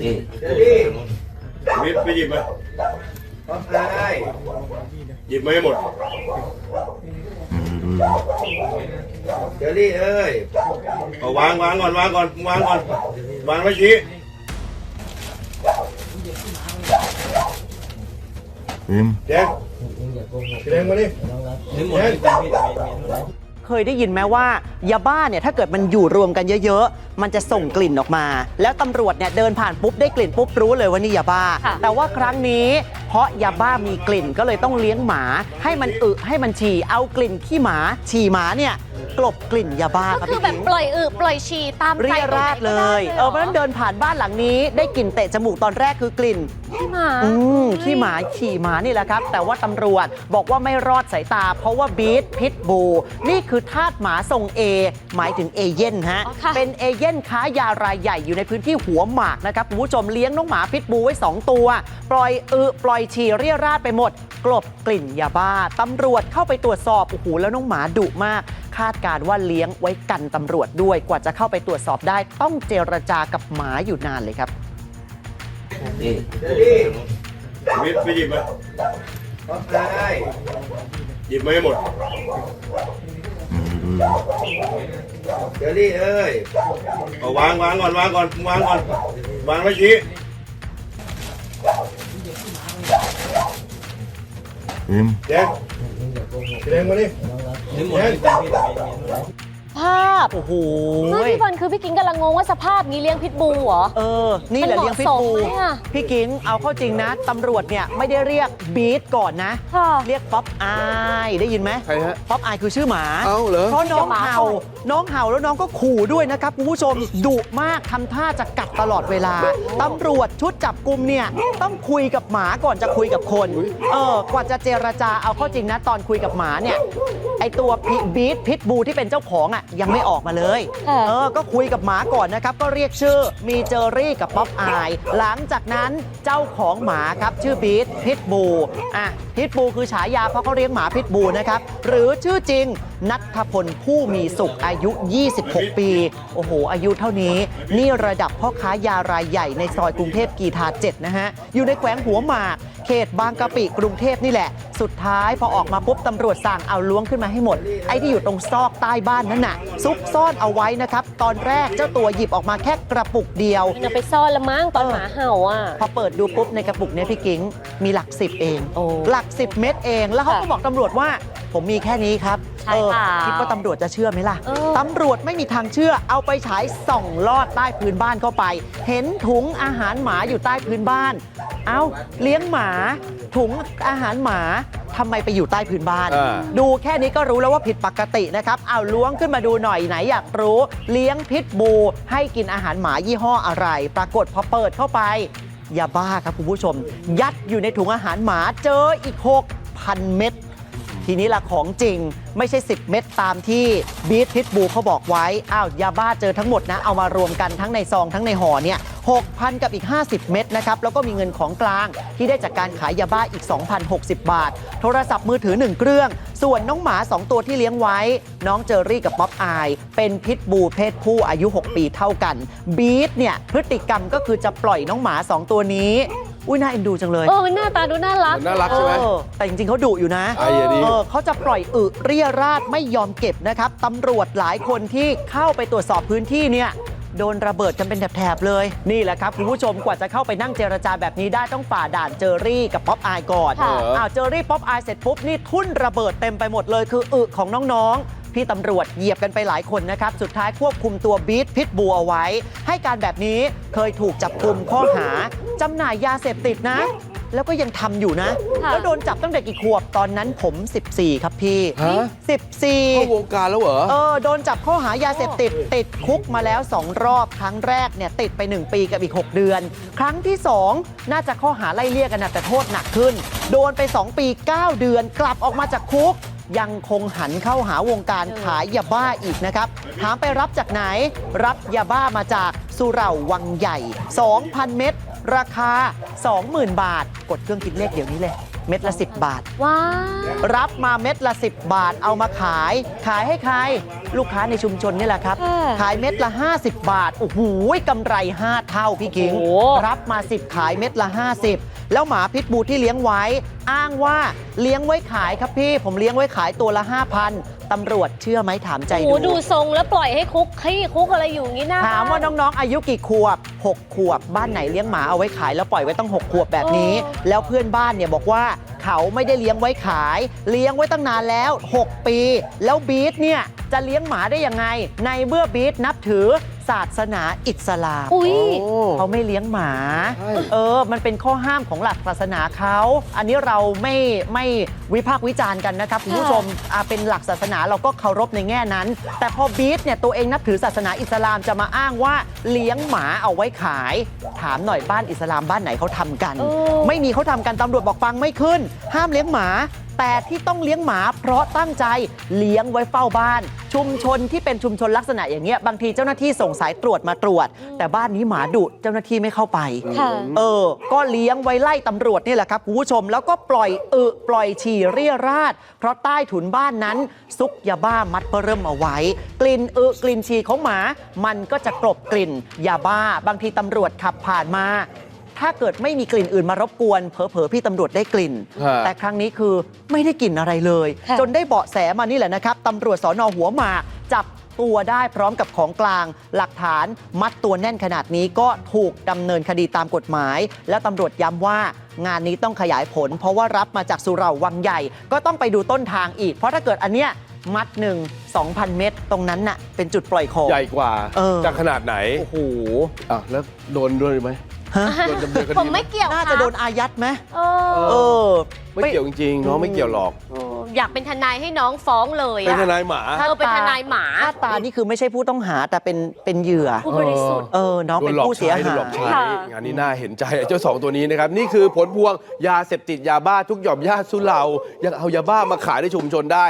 นี่เดี๋ยวดิวิทย์ไปหยิบมาป๊อปอหยิบมาให้หมด เดี๋ยวดิเอ้ยเอาวางวางก่อนวางก่อนวางก่อนวางแล้ชี้อืมแดงแดงมาดิแด เคยได้ยินไหมว่ายาบ้าเนี่ยถ้าเกิดมันอยู่รวมกันเยอะๆ มันจะส่งกลิ่นออกมา แล้วตำรวจเนี่ยเดินผ่านปุ๊บได้กลิ่นปุ๊บรู้เลยว่านี่ยาบ้า แต่ว่าครั้งนี้ เพราะยาบ้ามีกลิ่นก็เลยต้องเลี้ยงหมา ให้มันอึให้มันฉี่เอากลิ่นขี้หมา ฉี่หมาเนี่ย กลบกลิ่นยาบ้าก็ครับคือพี่แบบกิ๊งปล่อยอึปล่อยฉี่ตามเรียราดเลย เออเพราะฉะนั้นเดินผ่านบ้านหลังนี้ได้กลิ่นเตะจมูกตอนแรกคือกลิ่นขี้หมา อืมขี้หมาฉี่หมานี่แหละครับ แต่ว่าตำรวจบอกว่าไม่รอดสายตา เพราะว่าบีทพิทบูนี่คือทาสหมาทรงเอหมายถึงเอเย่นฮะ อ๋อค่ะ เป็นเอเย่นค้ายารายใหญ่อยู่ในพื้นที่หัวหมากนะครับคุณผู้ชมเลี้ยงน้องหมาพิทบูไว้ 2 ตัว ปล่อยอึปล่อยฉี่เรียราดไปหมด กลบกลิ่นยาบ้าตำรวจเข้าไปตรวจสอบโอ้โหแล้วน้องหมาดุมากคาดการว่าเลี้ยงไว้กันตำรวจด้วยกว่าจะเข้าไปตรวจสอบได้ ต้องเจรจากับหมาอยู่นานเลยครับ นี่เดี๋ยวดิทย์ไปหยิบมาป๊อปอายหยิบมาให้หมด เดี๋ยวดิเอ้ยเอาวางวางก่อนวางก่อนวางก่อนวางแล้ชี้อืมแดงแดงมาดิ แดง ภาพโอ้โหไม่พี่บอลคือพี่กิ้งกำลังงงว่าสภาพนี้เลี้ยงพิษบูเหรอ เออ นี่แหละมันเหเลี้ยมาะงพิษบูสมไหมอะพี่กิ้งเอาเข้าจริงนะตำรวจเนี่ยไม่ได้เรียกบีทก่อนนะค่ะเรียกป๊อปอายได้ยินไหมใครฮะป๊อปอายคือชื่อหมาเอ้าเหรอเพราะน้องเดี๋ยวหมาเห่าเข้าน้องเห่าแล้วน้องก็ขู่ด้วยนะครับคุณผู้ชมดุมากทำท่าจะกัดตลอดเวลาตำรวจชุดจับกลุ่มเนี่ยต้องคุยกับหมาก่อนจะคุยกับคน เออกว่าจะเจรจาเอาเข้าจริงนะตอนคุยกับหมาเนี่ยไอตัวพิบีทพิทบูที่เป็นเจ้าของอะยังไม่ออกมาเลย ค่ะ เออ ก็คุยกับหมาก่อนนะครับ ก็เรียกชื่อ มีเจอรี่กับป๊อปอาย หลังจากนั้นเจ้าของหมาครับ ชื่อบีทพิทบู อะ พิทบูคือฉายาเพราะเขาเลี้ยงหมาพิทบูนะครับ หรือชื่อจริง นัทพลผู้มีสุขอายุ 26 ปี โอ้โห อายุเท่านี้ นี่ระดับพ่อค้ายารายใหญ่ในซอยกรุงเทพกีทา7นะฮะ อยู่ในแขวงหัวหมาก เขตบางกะปิกรุงเทพนี่แหละ สุดท้ายพอออกมาปุ๊บตำรวจสั่งเอาล้วงขึ้นมาให้หมด ไอ้ที่อยู่ตรงซอกใต้บ้านนั่นน่ะ ซุกซ่อนเอาไว้นะครับ ตอนแรกเจ้าตัวหยิบออกมาแค่กระปุกเดียว มันเอาไปซ่อนละมั้งตอนหมาเห่าอะ พอเปิดดูปุ๊บในกระปุกเนี้ยพี่กิ้งมีหลักสิบเอง โอ้ หลักสิบเม็ดเอง แล้วเขาก็ค่ะบอกตำรวจว่า ผมมีแค่นี้ครับใช่ค่ะคิดว่าตำรวจจะเชื่อไหมล่ะเออ ตำรวจไม่มีทางเชื่อ เอาไปฉายส่องลอดใต้พื้นบ้านเข้าไป เห็นถุงอาหารหมาอยู่ใต้พื้นบ้าน เอ้าเลี้ยงหมา ถุงอาหารหมาทำไมไปอยู่ใต้พื้นบ้านอ่าดูแค่นี้ก็รู้แล้วว่าผิดปกตินะครับ เอาล้วงขึ้นมาดูหน่อยไหนอยากรู้ เลี้ยงพิษบู ให้กินอาหารหมายี่ห้ออะไร ปรากฏพอเปิดเข้าไปยาบ้าครับคุณผู้ชม ยัดอยู่ในถุงอาหารหมาเจออีก 6,000 เม็ด ทีนี้ละของจริงไม่ใช่ 10 เม็ดตามที่บีทพิทบูเขาบอกไว้ อ้าวยาบ้าเจอทั้งหมดนะ เอามารวมกันทั้งในซองทั้งในห่อเนี่ย6,000 กับอีก 50 เม็ดนะครับ แล้วก็มีเงินของกลางที่ได้จากการขายยาบ้าอีก 2,060 บาท โทรศัพท์มือถือ 1 เครื่อง ส่วนน้องหมา 2 ตัวที่เลี้ยงไว้ น้องเจอรี่กับป๊อปอาย เป็นพิทบูเพศผู้อายุ 6 ปีเท่ากัน บีทเนี่ยพฤติกรรมก็คือจะปล่อยน้องหมา 2 ตัวนี้ อุ้ยน่าเอ็นดูจังเลยเออมันหน้าตาดูน่ารัก มันน่ารักใช่ไหม เออแต่จริงๆเขาดุอยู่นะไอ้เหี้ยนี่เออเขาจะปล่อยอึเรียราดไม่ยอมเก็บนะครับตำรวจหลายคนที่เข้าไปตรวจสอบพื้นที่เนี่ยโดนระเบิดกันเป็นแถบๆเลย นี่แหละครับคุณผู้ชมกว่าจะเข้าไปนั่งเจรจาแบบนี้ได้ต้องฝ่าด่านเจอรี่กับป๊อปอายก่อนค่ะ อ้าวเจอรี่ป๊อปอายเสร็จปุ๊บนี่ทุ่นระเบิดเต็มไปหมดเลย คืออึของน้องๆ พี่ตำรวจเหยียบกันไปหลายคนนะครับ สุดท้ายควบคุมตัวบีทพิทบูเอาไว้ ให้การแบบนี้เคยถูกจับกลุ่มข้อหาจำหน่ายยาเสพติดนะ แล้วก็ยังทำอยู่นะ ค่ะ แล้วโดนจับตั้งแต่กี่ขวบตอนนั้นผม 14 ครับพี่ ฮะ14เข้าวงการแล้วเหรอ เออโดนจับข้อหายาเสพติด ติดคุกมาแล้ว 2 รอบครั้งแรกเนี่ยติดไป 1 ปีกับอีก 6 เดือน ครั้งที่ 2 น่าจะข้อหาไล่เลี่ยกันนะแต่โทษหนักขึ้น โดนไป 2 ปี 9 เดือนกลับออกมาจากคุก ยังคงหันเข้าหาวงการขายยาบ้าอีกนะครับ ถามไปรับจากไหน รับยาบ้ามาจากสุเหร่าวังใหญ่ 2,000 เม็ด ราคา 20,000 บาท กดเครื่องคิดเลขเดี๋ยวนี้เลย เม็ดละ 10 บาท ว้าวรับมาเม็ดละ 10 บาทเอามาขาย ขายให้ใคร ลูกค้าในชุมชนนี่แหละครับค่ะขายเม็ดละ 50 บาท โอ้โหกำไร 5 เท่าพี่กิงโอ้โหรับมา 10 ขายเม็ดละ 50 แล้วหมาพิษบูที่เลี้ยงไว้ อ้างว่าเลี้ยงไว้ขายครับพี่ ผมเลี้ยงไว้ขายตัวละ 5,000 ตำรวจเชื่อไหมถามใจโอ้โหดู ดูทรงแล้วปล่อยให้คุกขี้คุกอะไรอยู่อย่างนี้นะถามว่าน้องๆ อายุกี่ขวบ 6 ขวบ บ้านไหนเลี้ยงหมาเอาไว้ขายแล้วปล่อยไว้ต้อง 6 ขวบแบบนี้โอ้แล้วเพื่อนบ้านเนี่ยบอกว่าเขาไม่ได้เลี้ยงไว้ขาย เลี้ยงไว้ตั้งนานแล้ว 6 ปี แล้วบีทเนี่ยจะเลี้ยงหมาได้ยังไง ในเมื่อบีทนับถือ ศาสนาอิสลามอุ้ยเขาไม่เลี้ยงหมาเออ มันเป็นข้อห้ามของหลักศาสนาเขา อันนี้เราไม่ไม่วิพากษ์วิจารณ์กันนะครับคุณผู้ชมอ่าเป็นหลักศาสนาเราก็เคารพในแง่นั้น แต่พอบีทเนี่ยตัวเองนับถือศาสนาอิสลามจะมาอ้างว่าเลี้ยงหมาเอาไว้ขาย ถามหน่อยบ้านอิสลามบ้านไหนเขาทำกัน เออ ไม่มีเขาทำกันตำรวจบอกฟังไม่ขึ้น ห้ามเลี้ยงหมา แต่ที่ต้องเลี้ยงหมาเพราะตั้งใจเลี้ยงไว้เฝ้าบ้าน ชุมชนที่เป็นชุมชนลักษณะอย่างเงี้ยบางทีเจ้าหน้าที่ส่งสายตรวจมาตรวจ แต่บ้านนี้หมาดุเจ้าหน้าที่ไม่เข้าไป ค่ะ เออ ก็เลี้ยงไว้ไล่ตำรวจนี่แหละครับคุณผู้ชม แล้วก็ปล่อยอึปล่อยฉี่เรี่ยราด เพราะใต้ถุนบ้านนั้น ซุกยาบ้ามัดเริ่มเอาไว้ กลิ่นอึกลิ่นฉี่ของหมา มันก็จะกลบกลิ่นยาบ้า บางทีตำรวจขับผ่านมา ถ้าเกิดไม่มีกลิ่นอื่นมารบกวนเผลอๆพี่ตำรวจได้กลิ่น ฮะ แต่ครั้งนี้คือไม่ได้กลิ่นอะไรเลย ค่ะ จนได้เบาะแสมานี่แหละนะครับตำรวจสอนอหัวหมากจับตัวได้พร้อมกับของกลาง หลักฐานมัดตัวแน่นขนาดนี้ก็ถูกดำเนินคดีตามกฎหมาย แล้วตำรวจย้ำว่างานนี้ต้องขยายผล เพราะว่ารับมาจากสุเหร่าวังใหญ่ ก็ต้องไปดูต้นทางอีก เพราะถ้าเกิดอันเนี้ยมัดหนึ่ง2,000 เม็ดตรงนั้นน่ะเป็นจุดปล่อยของ ใหญ่กว่าเออ จะขนาดไหนโอ้โห อะแล้วโดนด้วยไหม ฮะโดนดำเนินคดีผมไม่เกี่ยวน่าจะโดนอายัดไหมเออเออ ไม่เกี่ยวจริงๆน้องไม่เกี่ยวหรอกเอออยากเป็นทนายให้น้องฟ้องเลยเป็นอะทนายหมาเออเป็นทนายหมาหน้าตานี่คือไม่ใช่ผู้ต้องหาแต่เป็นเป็นเหยื่อ ผู้บริสุทธิ์ เออ น้องโดเป็นนหลอกผู้เสียใช้โดหานหลอกย ใช้ค่ะงานนี้น่าเห็นใจเจ้าสองตัวนี้นะครับ นี่คือผลพวงยาเสพติดยาบ้าทุกหย่อมย่าสุเหร่ายังเอายาบ้ามาขายในชุมชนได้